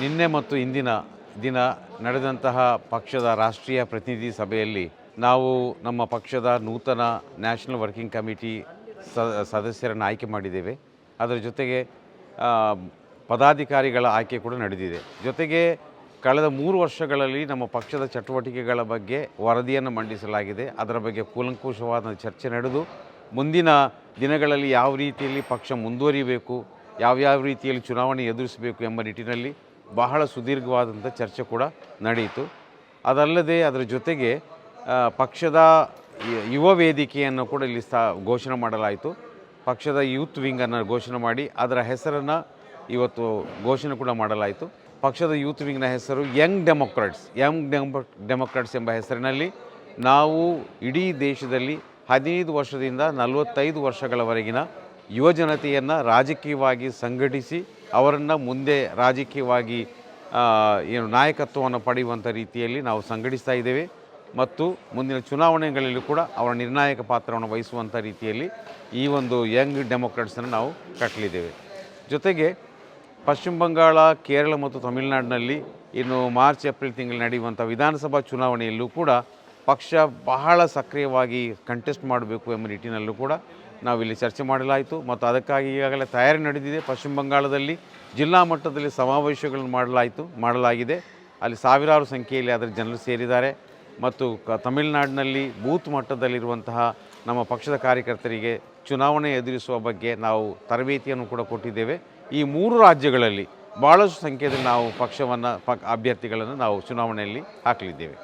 ನಿನ್ನೆ ಮತ್ತು ಇಂದಿನ ದಿನ ನಡೆದಂತಹ ಪಕ್ಷದ ರಾಷ್ಟ್ರೀಯ ಪ್ರತಿನಿಧಿ ಸಭೆಯಲ್ಲಿ ನಾವು ನಮ್ಮ ಪಕ್ಷದ ನೂತನ ನ್ಯಾಷನಲ್ ವರ್ಕಿಂಗ್ ಕಮಿಟಿ ಸದಸ್ಯರನ್ನು ಆಯ್ಕೆ ಮಾಡಿದ್ದೇವೆ. ಅದರ ಜೊತೆಗೆ ಪದಾಧಿಕಾರಿಗಳ ಆಯ್ಕೆ ಕೂಡ ನಡೆದಿದೆ. ಜೊತೆಗೆ ಕಳೆದ ಮೂರು ವರ್ಷಗಳಲ್ಲಿ ನಮ್ಮ ಪಕ್ಷದ ಚಟುವಟಿಕೆಗಳ ಬಗ್ಗೆ ವರದಿಯನ್ನು ಮಂಡಿಸಲಾಗಿದೆ. ಅದರ ಬಗ್ಗೆ ಕೂಲಂಕುಷವಾದ ಚರ್ಚೆ ನಡೆದು ಮುಂದಿನ ದಿನಗಳಲ್ಲಿ ಯಾವ ರೀತಿಯಲ್ಲಿ ಪಕ್ಷ ಮುಂದುವರಿಬೇಕು, ಯಾವ್ಯಾವ ರೀತಿಯಲ್ಲಿ ಚುನಾವಣೆ ಎದುರಿಸಬೇಕು ಎಂಬ ನಿಟ್ಟಿನಲ್ಲಿ ಬಹಳ ಸುದೀರ್ಘವಾದಂಥ ಚರ್ಚೆ ಕೂಡ ನಡೆಯಿತು. ಅದಲ್ಲದೆ ಅದರ ಜೊತೆಗೆ ಪಕ್ಷದ ಯುವ ವೇದಿಕೆಯನ್ನು ಕೂಡ ಇಲ್ಲಿ ಸ್ಥಾ, ಘೋಷಣೆ ಮಾಡಲಾಯಿತು. ಪಕ್ಷದ ಯೂತ್ ವಿಂಗನ್ನು ಘೋಷಣೆ ಮಾಡಿ, ಅದರ ಹೆಸರನ್ನು ಇವತ್ತು ಘೋಷಣೆ ಕೂಡ ಮಾಡಲಾಯಿತು. ಪಕ್ಷದ ಯೂತ್ ವಿಂಗ್ನ ಹೆಸರು young democrats, young demo, democrats ಎಂಬ ಹೆಸರಿನಲ್ಲಿ ನಾವು ಇಡೀ ದೇಶದಲ್ಲಿ ಹದಿನೈದು ವರ್ಷದಿಂದ ನಲವತ್ತೈದು ವರ್ಷಗಳವರೆಗಿನ ಯುವ ಜನತೆಯನ್ನು ರಾಜಕೀಯವಾಗಿ ಸಂಘಟಿಸಿ ಅವರನ್ನು ಮುಂದೆ ರಾಜಕೀಯವಾಗಿ ಏನು ನಾಯಕತ್ವವನ್ನು ಪಡೆಯುವಂಥ ರೀತಿಯಲ್ಲಿ ನಾವು ಸಂಘಟಿಸ್ತಾ ಇದ್ದೇವೆ. ಮತ್ತು ಮುಂದಿನ ಚುನಾವಣೆಗಳಲ್ಲೂ ಕೂಡ ಅವರ ನಿರ್ಣಾಯಕ ಪಾತ್ರವನ್ನು ವಹಿಸುವಂಥ ರೀತಿಯಲ್ಲಿ ಈ ಒಂದು ಯಂಗ್ ಡೆಮೊಕ್ರಾಟ್ಸನ್ನು ನಾವು ಕಟ್ಟಲಿದ್ದೇವೆ. ಜೊತೆಗೆ ಪಶ್ಚಿಮ ಬಂಗಾಳ, ಕೇರಳ ಮತ್ತು ತಮಿಳುನಾಡಿನಲ್ಲಿ ಇನ್ನು ಮಾರ್ಚ್, ಏಪ್ರಿಲ್ ತಿಂಗಳು ನಡೆಯುವಂಥ ವಿಧಾನಸಭಾ ಚುನಾವಣೆಯಲ್ಲೂ ಕೂಡ ಪಕ್ಷ ಬಹಳ ಸಕ್ರಿಯವಾಗಿ ಕಂಟೆಸ್ಟ್ ಮಾಡಬೇಕು ಎಂಬ ನಿಟ್ಟಿನಲ್ಲೂ ಕೂಡ ನಾವಿಲ್ಲಿ ಚರ್ಚೆ ಮಾಡಲಾಯಿತು. ಮತ್ತು ಅದಕ್ಕಾಗಿ ಈಗಾಗಲೇ ತಯಾರಿ ನಡೆದಿದೆ. ಪಶ್ಚಿಮ ಬಂಗಾಳದಲ್ಲಿ ಜಿಲ್ಲಾ ಮಟ್ಟದಲ್ಲಿ ಸಮಾವೇಶಗಳನ್ನು ಮಾಡಲಾಯಿತು, ಮಾಡಲಾಗಿದೆ. ಅಲ್ಲಿ ಸಾವಿರಾರು ಸಂಖ್ಯೆಯಲ್ಲಿ ಅದರ ಜನರು ಸೇರಿದ್ದಾರೆ. ಮತ್ತು ಕ, ತಮಿಳುನಾಡಿನಲ್ಲಿ ಬೂತ್ ಮಟ್ಟದಲ್ಲಿರುವಂತಹ ನಮ್ಮ ಪಕ್ಷದ ಕಾರ್ಯಕರ್ತರಿಗೆ ಚುನಾವಣೆ ಎದುರಿಸುವ ಬಗ್ಗೆ ನಾವು ತರಬೇತಿಯನ್ನು ಕೂಡ ಕೊಟ್ಟಿದ್ದೇವೆ. ಈ ಮೂರು ರಾಜ್ಯಗಳಲ್ಲಿ ಭಾಳಷ್ಟು ಸಂಖ್ಯೆಯಲ್ಲಿ ನಾವು ಪಕ್ಷವನ್ನು ಪಕ್ ಅಭ್ಯರ್ಥಿಗಳನ್ನು ನಾವು ಚುನಾವಣೆಯಲ್ಲಿ ಹಾಕಲಿದ್ದೇವೆ.